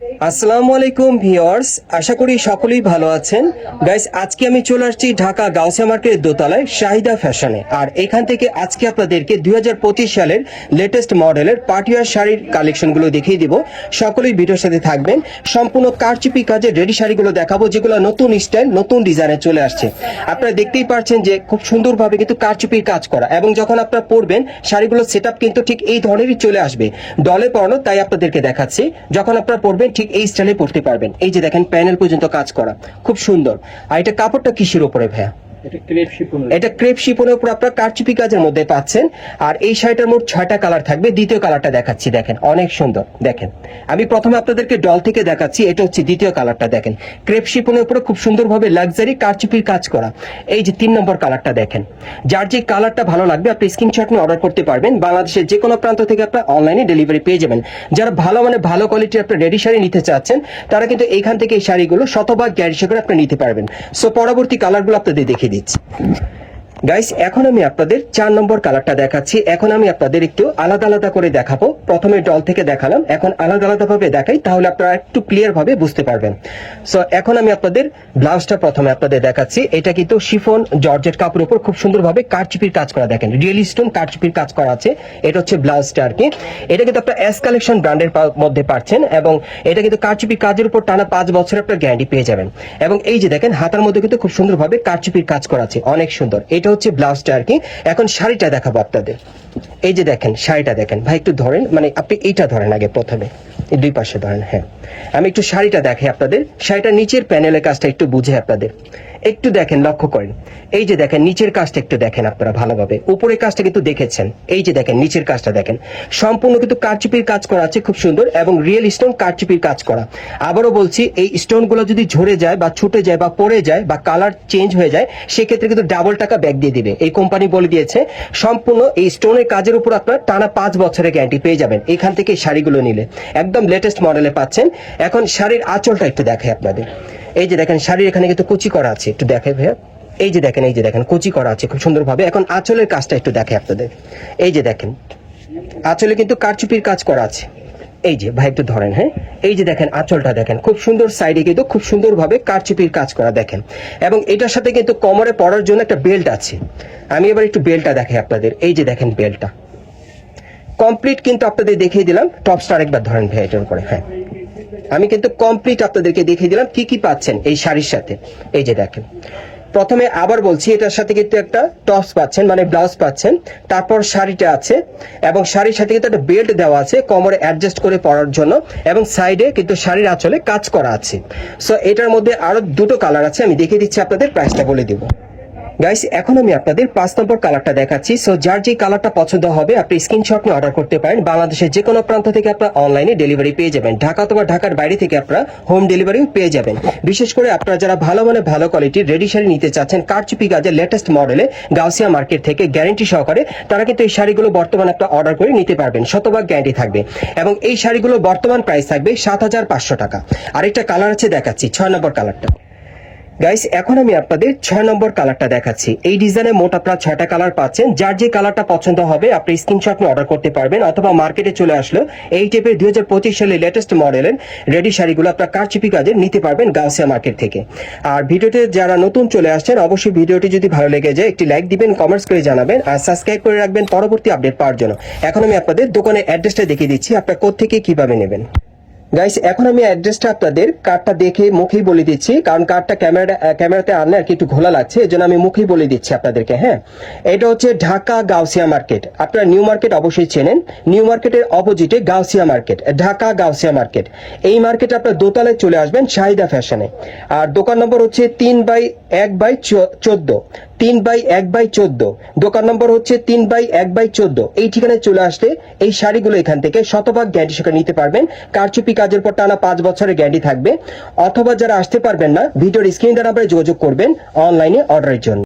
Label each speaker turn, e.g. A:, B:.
A: আসসালামু আলাইকুম ভিউয়ার্স, আশা করি সকলেই ভালো আছেন। গাইস, আজকে আমি চলে আসছি ঢাকা গাউসিয়া মার্কেটের দোতলায় শাহিদা ফ্যাশনে। আর এখান থেকে আজকে আপনাদেরকে দুই সালের লেটেস্ট মডেলের পাটিয়ার শাড়ির কালেকশনগুলো দেখিয়ে দিব। সকলেই ভিডিওর সাথে থাকবেন। সম্পূর্ণ কারচুপি কাজের রেডি শাড়িগুলো দেখাবো, যেগুলো নতুন স্টাইল নতুন ডিজাইনে চলে আসছে। আপনারা দেখতেই পারছেন যে খুব সুন্দরভাবে কিন্তু কারচুপির কাজ করা। এবং যখন আপনারা পরবেন, শাড়িগুলোর সেট কিন্তু ঠিক এই ধরনেরই চলে আসবে। ডলে পরানো, তাই আপনাদেরকে দেখাচ্ছি। যখন আপনারা পরবেন ঠিক এই স্টাইলে পড়তে পারবেন। এই যে দেখেন প্যানেল পর্যন্ত কাজ করা। খুব সুন্দর। আর এটা কাপড়টা কিসের উপরে, ভাইয়া?
B: এটা ক্রেপ
A: শিপনের উপর আপনার কারচুপি কাজের মধ্যে পাচ্ছেন। আর এই শাড়িটার মোট ছয়টা কালার থাকবে। দ্বিতীয় কালারটা দেখাচ্ছি, দেখেন। অনেক সুন্দর, দেখেন। আমি প্রথমে আপনাদেরকে ডল থেকে দেখাচ্ছি, এটা হচ্ছে দ্বিতীয় কালারটা, দেখেন। ক্রেপ শিপনের উপরে খুব সুন্দরভাবে লাক্সারি কারচুপির কাজ করা। এই যে তিন নম্বর কালারটা, দেখেন। যার যে কালারটা ভালো লাগবে, আপনি স্ক্রিনশট নিয়ে অর্ডার করতে পারবেন। বাংলাদেশের যে কোনো প্রান্ত থেকে আপনার অনলাইনে ডেলিভারি পেয়ে যাবেন। যারা ভালো মানে ভালো কোয়ালিটির আপনার রেডি শাড়ি নিতে চাচ্ছেন, তারা কিন্তু এইখান থেকে এই শাড়িগুলো শতভাগ গ্যারিশো করে আপনি নিতে পারবেন। সো পরবর্তী কালারগুলো আপনাদের দেখিয়ে দিচ্ছি গাইস এখন আমি আপনাদের চার নম্বর কালারটা দেখাচ্ছি। এখন আমি আপনাদের একটু আলাদা আলাদা করে দেখাবো। প্রথমে ডল থেকে দেখালাম। এখন আলাদা আলাদা ভাবে দেখাই, তাহলে আপনারা একটু ক্লিয়ার ভাবে বুঝতে পারবেন। সো এখন আমি আপনাদের ব্লাউজটা প্রথমে আপনাদের দেখাচ্ছি। এটা কিন্তু শিফন জর্জেট কাপড়ের উপর খুব সুন্দরভাবে কারচুপির কাজ করা দেখেন। রিয়েল স্টোন কারচুপির কাজ করা আছে। এটা হচ্ছে ব্লাউজটা আর কি এটা কিন্তু আপনার এস কালেকশন ব্র্যান্ডের মধ্যে পাচ্ছেন এবং এটা কিন্তু কারচুপি কাজের উপর টানা পাঁচ বছর আপনার গ্যারান্টি পেয়ে যাবেন। এবং এই যে দেখেন, হাতার মধ্যে কিন্তু খুব সুন্দরভাবে কারচুপির কাজ করা আছে। অনেক সুন্দর। এটা হচ্ছে ব্লাউজটা আর কি। এখন শাড়িটা দেখাবো আপনাদের। এই যে দেখেন, শাড়িটা দেখেন। ভাই, একটু ধরেন মানে আপনি এইটা ধরেন আগে প্রথমে। এই দুই পাশে ধরেন হ্যাঁ। আমি একটু শাড়িটা দেখাই আপনাদের। শাড়িটা নিচের প্যানেলের কাজটা একটু বুঝে আপনাদের। একটু দেখেন, লক্ষ্য করেন। এই যে দেখেন, নিচের কাজটা একটু দেখেন আপনারা ভালোভাবে। উপরের কাজটা কিন্তু দেখেছেন। এই যে দেখেন, নিচের কাজটা দেখেন। সম্পূর্ণ কিন্তু কারচুপির কাজ করা আছে, খুব সুন্দর, এবং রিয়েল স্টোন কারচুপির কাজ করা। আবারও বলছি, এই স্টোনগুলো যদি ঝরে যায় বা ছুটে যায় বা পড়ে যায় বা কালার চেঞ্জ হয়ে যায়, সেক্ষেত্রে কিন্তু ডাবল টাকা ব্যাক দিয়ে দিবে। এই কোম্পানি বলে দিয়েছে, সম্পূর্ণ এই স্টোনের কাজের উপর আপনার টানা পাঁচ বছরের গ্যারান্টি পেয়ে যাবেন, এখান থেকে শাড়িগুলো নিলে। একদম লেটেস্ট মডেলে পাচ্ছেন। এখন শাড়ির আঁচলটা একটু দেখাই আপনাদের। এই যে দেখেন, শাড়ির এখানে কিন্তু কুচি করা আছে, একটু দেখাই ভাইয়া। এই যে দেখেন, এই যে দেখেন, কুচি করা আছে খুব সুন্দরভাবে। এখন আঁচলের কাজটা একটু দেখে আপনাদের। এই যে দেখেন, আঁচলে কিন্তু কারচুপির কাজ করা আছে। এই যে, ভাই একটু ধরেন হ্যাঁ? এই যে দেখেন, আঁচলটা দেখেন, খুব সুন্দর সাইডে কিন্তু খুব সুন্দরভাবে কারচুপির কাজ করা দেখেন। এবং এটার সাথে কিন্তু কোমরে পড়ার জন্য একটা বেল্ট আছে। আমি এবার একটু বেল্টটা দেখাই আপনাদের। এই যে দেখেন, বেল্টটা। কমপ্লিট কিন্তু আপনাদের দেখিয়ে দিলাম। টপ স্টার একবার ধরেন ভাই এটার উপরে হ্যাঁ। আমি কিন্তু কমপ্লিট আপনাদেরকে দেখিয়ে দিলাম কি কি পাচ্ছেন এই শাড়ির সাথে। এই যে দেখেন। প্রথমে আবার বলছি, এটার সাথে কিন্তু একটা টপস পাচ্ছেন মানে ব্লাউজ পাচ্ছেন। তারপর শাড়িটা আছে এবং শাড়ির সাথে কিন্তু একটা বেল্ট দেওয়া আছে, কোমরে অ্যাডজাস্ট করে পরার জন্য এবং সাইডে কিন্তু শাড়ির আঁচলে কাজ করা আছে। সো এটার মধ্যে আরও দুটো কালার আছে, আমি দেখিয়ে দিচ্ছি আপনাদের প্রাইসটা বলে দিব। গাইস এখন আমি আপনাদের পাঁচ নম্বর কালারটা দেখাচ্ছি। সো যার যে কালারটা পছন্দ হবে, আপনি স্ক্রিনশট নিয়ে অর্ডার করতে পারেন। বাংলাদেশের যে কোনো প্রান্ত থেকে আপনারা অনলাইনে ডেলিভারি পেয়ে যাবেন। ঢাকা অথবা ঢাকার বাইরে থেকে আপনারা হোম ডেলিভারিও পেয়ে যাবেন। বিশেষ করে আপনারা যারা ভালো মানে ভালো কোয়ালিটির রেডি শাড়ি নিতে চাচ্ছেন কারচুপি গাজের লেটেস্ট মডেলে গাউসিয়া মার্কেট থেকে গ্যারেন্টি সহকারে তারা কিন্তু এই শাড়িগুলো বর্তমানে একটা অর্ডার করে নিতে পারবেন। শতভাগ গ্যারান্টি থাকবে। এবং এই শাড়িগুলো বর্তমান প্রাইস থাকবে সাত হাজার পাঁচশো টাকা। আরেকটা কালার আছে দেখাচ্ছি, ছয় নম্বর কালারটা গাইস এখন আমি আপনাদের ছয় নম্বর কালারটা দেখাচ্ছি। এই ডিজাইনে মোট আপনারা ছয়টা কালার পাচ্ছেন। যার যে কালারটা পছন্দ হবে, আপনি স্ক্রিনশট নিয়ে অর্ডার করতে পারবেন। অথবা মার্কেটে চলে আসলো এই টাইপের দুই হাজার পঁচিশ সালে লেটেস্ট মডেলের রেডি শাড়িগুলো আপনার কারচিপি কাজে নিতে পারবেন গাউসিয়া মার্কেট থেকে। আর ভিডিওতে যারা নতুন চলে আসছেন, অবশ্যই ভিডিওটি যদি ভালো লেগে যায়, একটি লাইক দিবেন কমেন্টস করে জানাবেন, আর সাবস্ক্রাইব করে রাখবেন, পরবর্তী আপডেট পাওয়ার জন্য। এখন আমি আপনাদের দোকানের অ্যাড্রেসটা দেখিয়ে দিচ্ছি, আপনার কোথেকে কীভাবে নেবেন। গাইস এখন আমি অ্যাড্রেসটা আপনাদের কার্ডটা দেখে মুখেই বলে দিচ্ছি, কারণ কার্ডটা ক্যামেরা ক্যামেরাতে আনলে আর কি একটু ঘোলা লাগছে এই জন্য আমি মুখেই বলে দিচ্ছি আপনাদেরকে হ্যাঁ? এটা হচ্ছে ঢাকা গাউসিয়া মার্কেট আপনারা নিউ মার্কেট অবশ্যই চেনেন। নিউ মার্কেটের অপোজিটে গাউসিয়া মার্কেট ঢাকা গাউসিয়া মার্কেট এই মার্কেটে আপনার দোতলায় চলে আসবেন, শাহিদা ফ্যাশনে আর দোকান নম্বর হচ্ছে তিন বাই এক বাই চোদ্দ। তিন বাই এক বাই চোদ্দ। দোকান নম্বর হচ্ছে তিন বাই এক বাই চোদ্দ। এই ঠিকানায় চলে আসলে এই শাড়িগুলো এখান থেকে শতভাগ গ্যারান্টি সেখানে নিতে পারবেন। কারচুপি কাজের পর টানা পাঁচ বছরের গ্যারান্টি থাকবে। অথবা যারা আসতে পারবেন না, ভিডিওর স্ক্রিন দ্বারা যোগাযোগ করবেন অনলাইনে অর্ডারের জন্য।